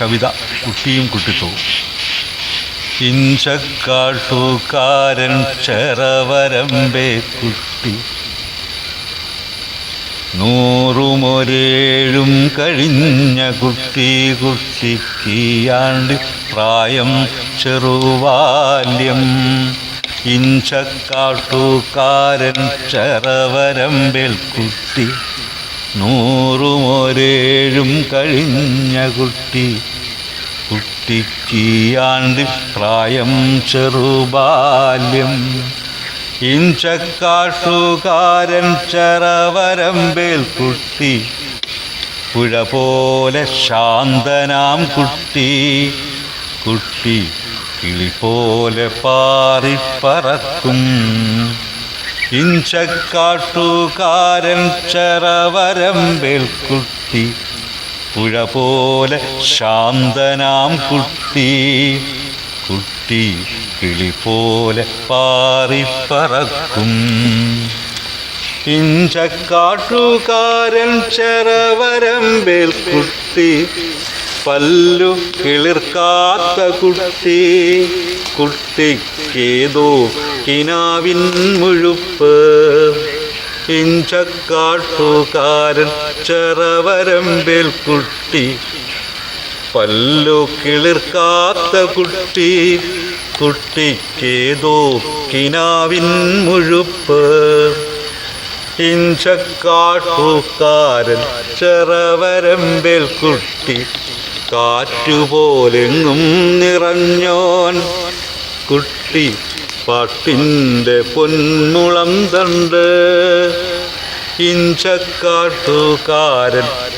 കവിത കുട്ടിയും കുട്ടിത്തവും ഇഞ്ചക്കാട്ടുകാരൻ ചെറവരമ്പേ കുട്ടി. നൂറുമൊരേഴും കഴിഞ്ഞ കുട്ടി കുട്ടിക്കിയാണ്ട് പ്രായം ചെറുവാല്യം. ഇഞ്ചക്കാട്ടുകാരൻ ചെറവരമ്പേൽ കുട്ടി. നൂറുമൊരേഴും കഴിഞ്ഞ കുട്ടി. കുട്ടിക്കിയാണ്ട് പ്രായം ചെറുബാല്യം. ഇഞ്ചക്കാഷുകാരൻ ചെറവരമ്പേൽ കുട്ടി. പുഴ പോലെ ശാന്തനാം കുട്ടി. കുട്ടി കിളി പോലെ പാറിപ്പറക്കും. ഇഞ്ചക്കാട്ടുകാരൻ ചെറവരം കുട്ടി പുഴ പോലെ ശാന്തനാം കുട്ടി കുട്ടി കിളി പോലെ പാറിപ്പറക്കും. ഇഞ്ചക്കാട്ടുകാരൻ ചെറവരം കുട്ടി പല്ലു കിളിർക്കാത്ത കുട്ടി കുട്ടിക്കേതോ കിനാവിൻ മുഴുപ്പ്. ഇഞ്ചക്കാട്ടുകാരൻ ചെറവരമ്പിൽ കുട്ടി. പല്ലു കിളിർക്കാത്ത കുട്ടി. കുട്ടിക്കേതോ കിനാവിൻ മുഴുപ്പ്. ഇഞ്ചക്കാട്ടുകാരൻ ചെറവരമ്പിൽ കുട്ടി. കാറ്റുപോലെങ്ങും നിറഞ്ഞോൻ കുട്ടി പാട്ടിന്റെ പൊന്മുളം തണ്ട്. ഇഞ്ചക്കാട്ടുകാരൻ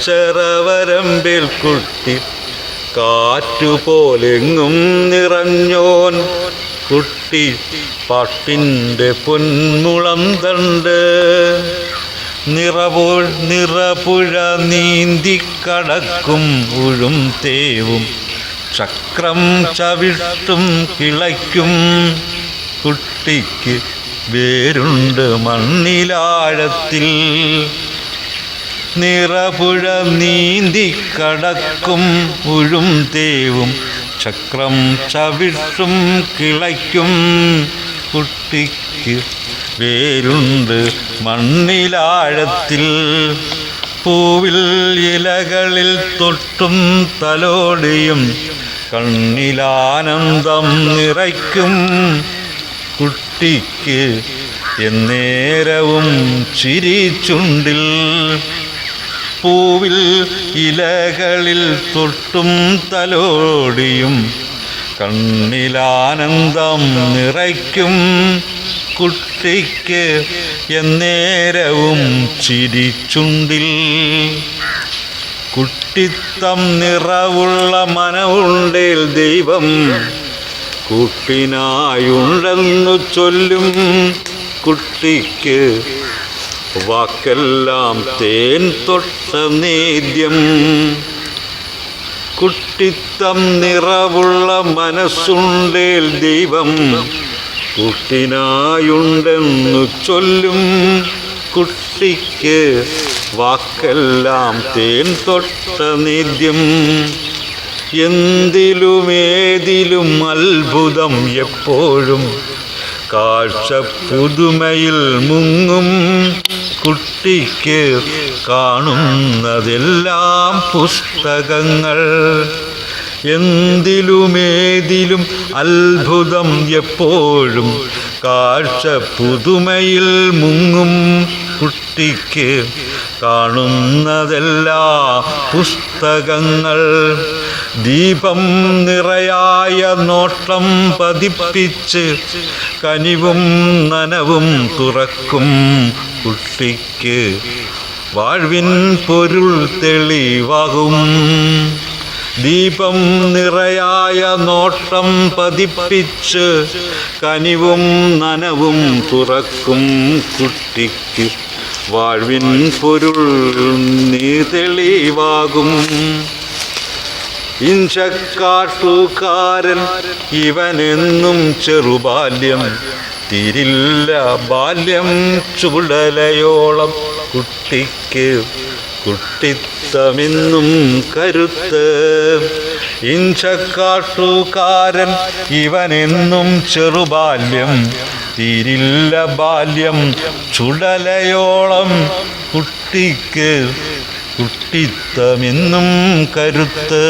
ചെറവരമ്പിൽ കുട്ടി കാറ്റുപോലെങ്ങും നിറഞ്ഞോൻ. കുട്ടി പാട്ടിന്റെ പൊന്മുളം തണ്ട്. നിറപുഴ നീന്തി കടക്കും ഉഴും തേവും. ചക്രം ചവിട്ടും കിളയ്ക്കും. കുട്ടിക്ക് വേരുണ്ട് മണ്ണിലാഴത്തിൽ. നിറപുഴ നീന്തിക്കടക്കും ഉഴും തേവും. ചക്രം ചവിട്ടും കിളയ്ക്കും. കുട്ടിക്ക് വേരുണ്ട് മണ്ണിലാഴത്തിൽ. പൂവിൽ ഇലകളിൽ തൊട്ടും തലോടിയും കണ്ണിലാനന്ദം നിറയ്ക്കും കുട്ടിക്ക് എന്നേരവും ചിരിച്ചുണ്ടിൽ. പൂവിൽ ഇലകളിൽ തൊട്ടും തലോടിയും കണ്ണിലാനന്ദം നിറയ്ക്കും കുട്ടിക്ക് എന്നേരവും ചിരിച്ചുണ്ടിൽ. കുട്ടിത്തം നിറവുള്ള മനവുണ്ടേൽ ദൈവം കുട്ടിനായുണ്ടെന്നു ചൊല്ലും. കുട്ടിക്ക് വാക്കെല്ലാം തേൻ തൊട്ട നേദ്യം. കുട്ടിത്തം നിറവുള്ള മനസ്സുണ്ടേൽ ദൈവം കുട്ടിനായുണ്ടെന്നു ചൊല്ലും കുട്ടിക്ക് വാക്കെല്ലാം തേൻ തൊട്ട നിദ്യം. എന്തിലുമേതിലും അത്ഭുതം എപ്പോഴും കാഴ്ച പുതുമയിൽ മുങ്ങും കുട്ടിക്ക് കാണുന്നതെല്ലാം പുസ്തകങ്ങൾ. എന്തിലുമേതിലും അത്ഭുതം എപ്പോഴും കാഴ്ച പുതുമയിൽ മുങ്ങും കുട്ടിക്ക് കാണുന്നതെല്ലാ പുസ്തകങ്ങൾ. ദീപം നിറയായ നോട്ടം പതിപ്പിച്ച് കനിവും നനവും തുറക്കും കുട്ടിക്ക്. വാഴ്വിൻ പൊരുൾ തെളിവാകും. ദീപം നിറയായ നോട്ടം പതിപ്പിച്ച് കനിവും നനവും തുറക്കും കുട്ടിക്ക്. വാഴ്വിൻ പൊരുൾ നീ തെളിവാകും ഇഞ്ചക്കാട്ടുകാരൻ ഇവനെന്നും ചെറുബാല്യം തിരില്ല. ബാല്യം ചുടലയോളം കുട്ടിക്ക് കുട്ടിത്തമെന്നും കരുത്ത്. ഇഞ്ചക്കാട്ടുകാരൻ ഇവനെന്നും ചെറുബാല്യം. തീരില്ല ബാല്യം ചുടലയോളം കുട്ടിക്ക് കുട്ടിത്തമെന്നും കരുത്ത്.